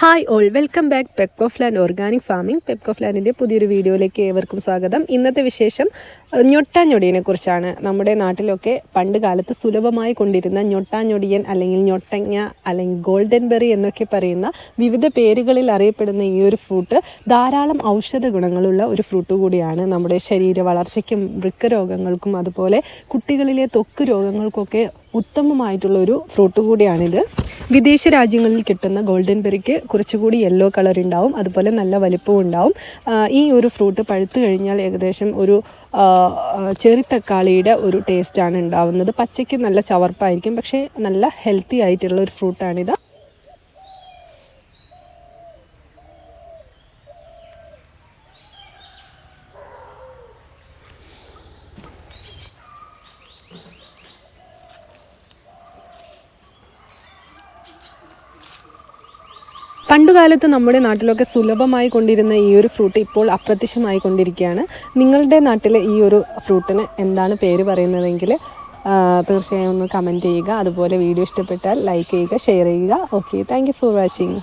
Hi all welcome back Pepco land organic farming Pepco ലാൻഡിന്റെ പുതിയൊരു വീഡിയോയിലേക്ക് ഏവർക്കും സ്വാഗതം. ഇന്നത്തെ വിശേഷം ഞൊട്ടാഞ്ഞൊടിയനെ കുറിച്ചാണ്. നമ്മുടെ നാട്ടിലൊക്കെ പണ്ട് കാലത്ത് സുലഭമായി കൊണ്ടിരുന്ന ഞൊട്ടാഞ്ഞൊടിയൻ അല്ലെങ്കിൽ ഞൊട്ടങ്ങ അല്ലെങ്കിൽ ഗോൾഡൻ ബെറി എന്നൊക്കെ പറയുന്ന വിവിധ പേരുകളിൽ അറിയപ്പെടുന്ന ഈ ഒരു ഫ്രൂട്ട് ധാരാളം ഔഷധ ഗുണങ്ങളുള്ള ഒരു ഫ്രൂട്ട് കൂടിയാണ് നമ്മുടെ ശരീര വളർച്ചയ്ക്കും വൃക്ക രോഗങ്ങൾക്കും അതുപോലെ കുട്ടികളിലെ തൊക്ക് രോഗങ്ങൾക്കൊക്കെ ഉത്തമമായിട്ടുള്ള ഒരു ഫ്രൂട്ട് കൂടിയാണിത്. വിദേശ രാജ്യങ്ങളിൽ കിട്ടുന്ന ഗോൾഡൻ ബെറിക്ക് കുറച്ചുകൂടി യെല്ലോ കളർ ഉണ്ടാവും. അതുപോലെ നല്ല വലിപ്പവും ഉണ്ടാവും. ഈ ഒരു ഫ്രൂട്ട് പഴുത്തു കഴിഞ്ഞാൽ ഏകദേശം ഒരു ചെറി തക്കാളിയുടെ ഒരു ടേസ്റ്റാണ് ഉണ്ടാവുന്നത്. പച്ചയ്ക്ക് നല്ല ചവർപ്പായിരിക്കും. പക്ഷേ നല്ല ഹെൽത്തി ആയിട്ടുള്ള ഒരു ഫ്രൂട്ടാണിത് പണ്ടുകാലത്ത് നമ്മുടെ നാട്ടിലൊക്കെ സുലഭമായി കൊണ്ടിരുന്ന ഈ ഒരു ഫ്രൂട്ട് ഇപ്പോൾ അപ്രത്യക്ഷമായി കൊണ്ടിരിക്കുകയാണ്. നിങ്ങളുടെ നാട്ടിലെ ഈ ഒരു ഫ്രൂട്ടിന് എന്താണ് പേര് പറയുന്നതെങ്കിൽ തീർച്ചയായും ഒന്ന് കമന്റ് ചെയ്യുക. അതുപോലെ വീഡിയോ ഇഷ്ടപ്പെട്ടാൽ ലൈക്ക് ചെയ്യുക ഷെയർ ചെയ്യുക. Okay thank for watching